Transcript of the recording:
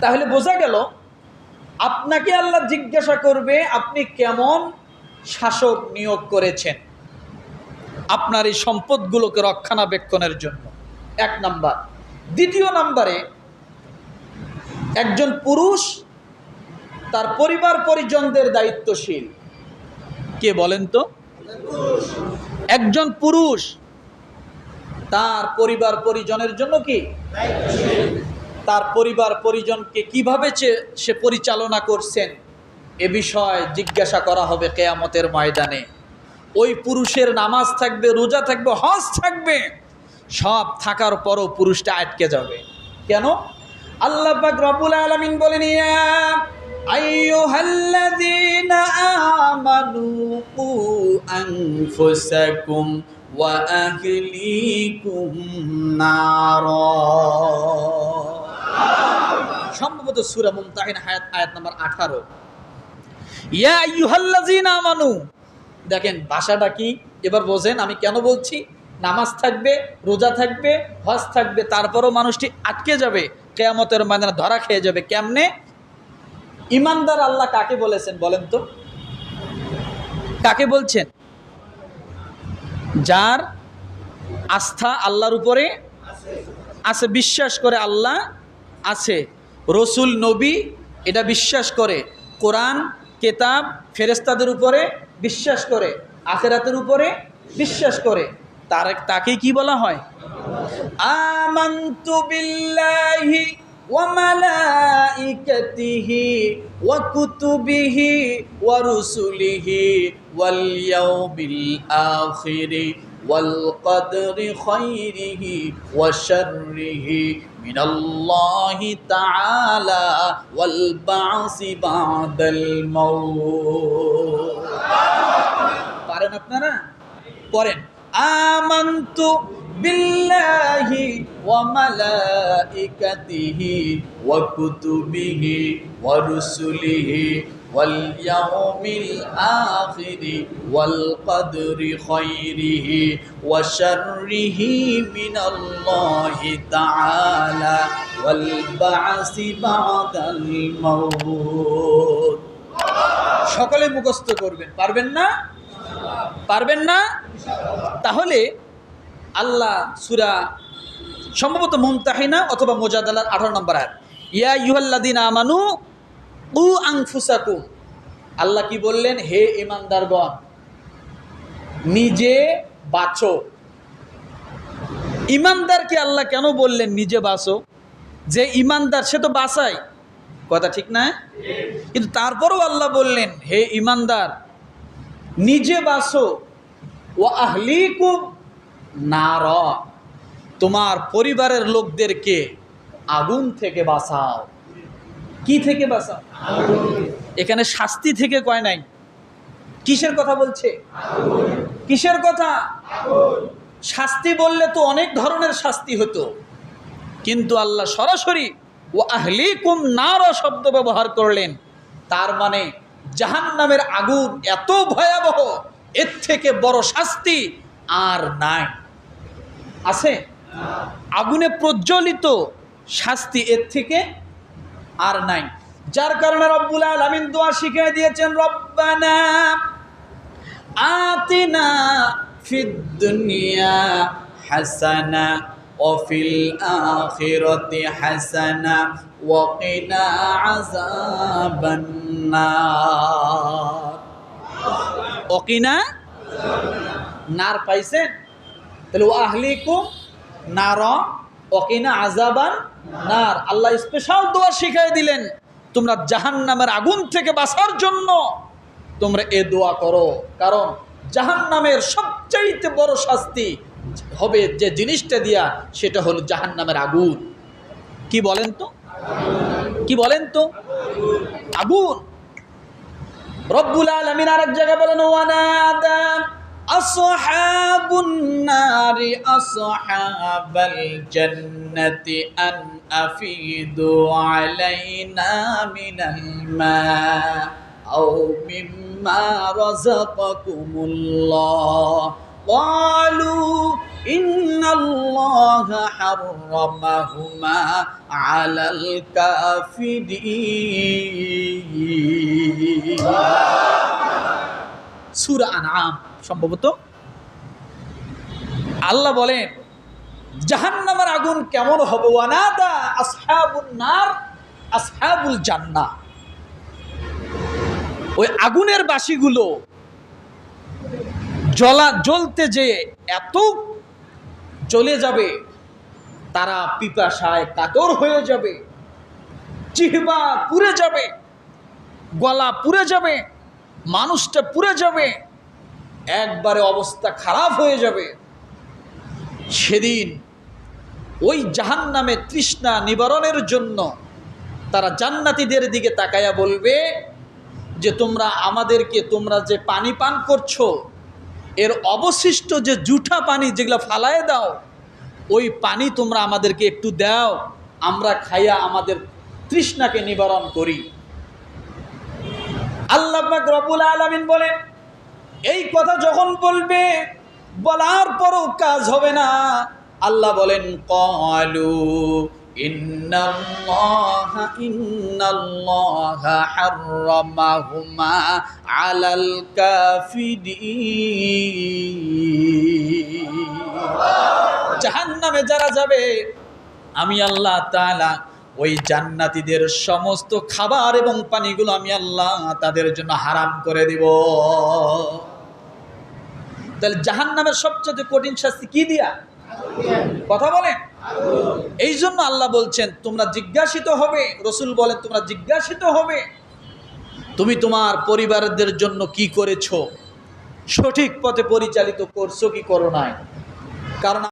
তাহলে বোঝা গেল আপনাকে আল্লাহ জিজ্ঞাসা করবে, আপনি কেমন শাসক নিয়োগ করেছেন? আপনার এই সম্পদগুলোকে রক্ষণাবেক্ষণের জন্য। এক নাম্বার। দ্বিতীয় নাম্বারে, একজন পুরুষ তার পরিবার পরিজনদের দায়িত্বশীল। কে বলেন তো? একজন পুরুষ তার পরিবার পরিজনের জন্য কি? তার পরিবার পরিজনকে কীভাবে সে পরিচালনা করছেন, এ বিষয়ে জিজ্ঞাসা করা হবে কেয়ামতের ময়দানে। ওই পুরুষের নামাজ থাকবে, রোজা থাকবে, হজ থাকবে, সব থাকার পরও পুরুষটা আটকে যাবে। কেন? আল্লাহ পাক রব্বুল আলামিন বলেন, ইয়া আইয়ুহাল্লাযীনা ওয়া আহলিকুম নারা। সম্ভবত সূরা মুমতাহিন আয়াত আয়াত নাম্বার 18 ইয়া আইয়ুহাল্লাযীনা আমানু। দেখেন, ভাষাটা কি? এবার বোঝেন, আমি কেন বলছি? নামাজ থাকবে, রোজা থাকবে, হজ থাকবে, তারপরও মানুষটি আটকে যাবে, কেয়ামতের ময়দানে ধরা খেয়ে যাবে কেমনে? ইমানদার আল্লাহ কাকে বলেছেন বলেন তো? কাকে বলছেন? যার আস্থা আল্লাহর উপরে আছে, বিশ্বাস করে আল্লাহ আছে। রসুল নবী এটা বিশ্বাস করে। কোরআন, কেতাব ফেরেস্তাদের উপরে বিশ্বাস করে। আখেরাতের উপরে বিশ্বাস করে। তার তাকে কি বলা হয়? আমান্তু বিল্লাহি খাইরিহি ওয়া শাররিহি মিনাল্লাহি তাআলা ওয়াল বা'সি বা'দাল মাউত। পারেন আপনারা? পড়েন। আমান্তু বিল্লাহি ওয়া মালাইকাতিহি ওয়া ওয়াল কদরি খাইরিহি ওয়া শাররিহি মিনাল্লাহি তাআলা ওয়াল বা'সি বা'দাল মাউত সকলে মুখস্থ করবেন। পারবেন না? পারবেন না? তাহলে আল্লাহ সুরা সম্ভবত মুমতাহিনা অথবা মোজাদালার আঠারো নম্বর আয়াত। ইয়া ইউহাল্লাদিন আমানু উ আংফুসাকু আল্লাহ কি বললেন? হে ইমানদারগণ, নিজে বাঁচো। ইমানদারকে আল্লাহ কেন বললেন নিজে বাঁচো? যে ইমানদার, সে তো বাঁচায়। কথা ঠিক না? কিন্তু তারপরেও আল্লাহ বললেন, হে ইমানদার, নিজে বাসো ও আহলিকুম নার। তোমার পরিবারের লোকদেরকে আগুন থেকে বাঁচাও। কি থেকে বাঁচা? এখানে শাস্তি থেকে কয় নাই? কিসের কথা বলছে? কিসের কথা? শাস্তি বললে তো অনেক ধরনের শাস্তি হতো। কিন্তু আল্লাহ সরাসরি ও আহলিকুম নার শব্দ ব্যবহার করলেন। তার মানে জাহান্নামের আগুন এত ভয়াবহ, এর থেকে বড় শাস্তি আর নাই। আছে? আগুনে প্রজ্বলিত শাস্তি এর থেকে আর নাই। যার কারণে রব্বুল আলমিন দোয়া শিখিয়ে দিয়েছেন, রব্বানা আতিনা ফিদ্দুনিয়া হাসানা অফিল আখিরতি হাসানা ওকিনা আযাবান্নার ওকিনা নার পাইছেন? তাহলে ও আহলিকুম নার অকিনা আজাবান নার। আল্লাহ স্পেশাল দোয়া শিখাই দিলেন, তোমরা জাহান্নামের আগুন থেকে বাঁচার জন্য তোমরা এ দোয়া করো। কারণ জাহান্নামের সবচাইতে বড় শাস্তি হবে যে জিনিসটা দিয়া, সেটা হলো জাহান্নামের আগুন। কি বলেন তো? কি বলেন তো? আগুন। রব্বুল আলামিন আরেক জায়গায় বলেন أصحاب النار أصحاب الجنة أن أفيدوا علينا من الماء أو مما رزقكم الله. قالوا إن الله حرمهما على الكافرين. سورة أنعام. সম্ভবত। আল্লাহ বলেন, জাহান্নামের আগুন কেমন হবে? জান্নাহ ওই আগুনের বাসিগুলো জ্বলা, জ্বলতে যে এত জ্বলে যাবে, তারা পিপাসায় কাতর হয়ে যাবে জিহবা পুড়ে যাবে, গলা পুড়ে যাবে, মানুষটা পুড়ে যাবে একবারে অবস্থা খারাপ হয়ে যাবে। সেদিন ওই জাহান নামে তৃষ্ণা নিবারণের জন্য তারা জান্নাতীদের দিকে তাকায়া বলবে যে, তোমরা আমাদেরকে, তোমরা যে পানি পান করছ, এর অবশিষ্ট যে জুঠা পানি যেগুলো ফালায় দাও, ওই পানি তোমরা আমাদেরকে একটু দাও, আমরা খাইয়া আমাদের তৃষ্ণাকে নিবারণ করি। আল্লাহ রবুল আলামিন বলেন এই কথা যখন বলবে, বলার পরও কাজ হবে না। আল্লাহ বলেন, কলু আলাল জাহান্নামে যারা যাবে, আমি আল্লাহ তাআলা ওই জান্নাতীদের সমস্ত খাবার এবং পানিগুলো আমি আল্লাহ তাদের জন্য হারাম করে দিব। তাহলে জাহান্নামের সবচেয়ে কঠিন শাস্তি কি দিয়া? কথা বলেন। এই জন্য আল্লাহ বলছেন, তোমরা জিজ্ঞাসিত হবে। রসুল বলেন, তোমরা জিজ্ঞাসিত হবে, তুমি তোমার পরিবারদের জন্য কি করেছ? সঠিক পথে পরিচালিত করছ কি করো নাই? কারণ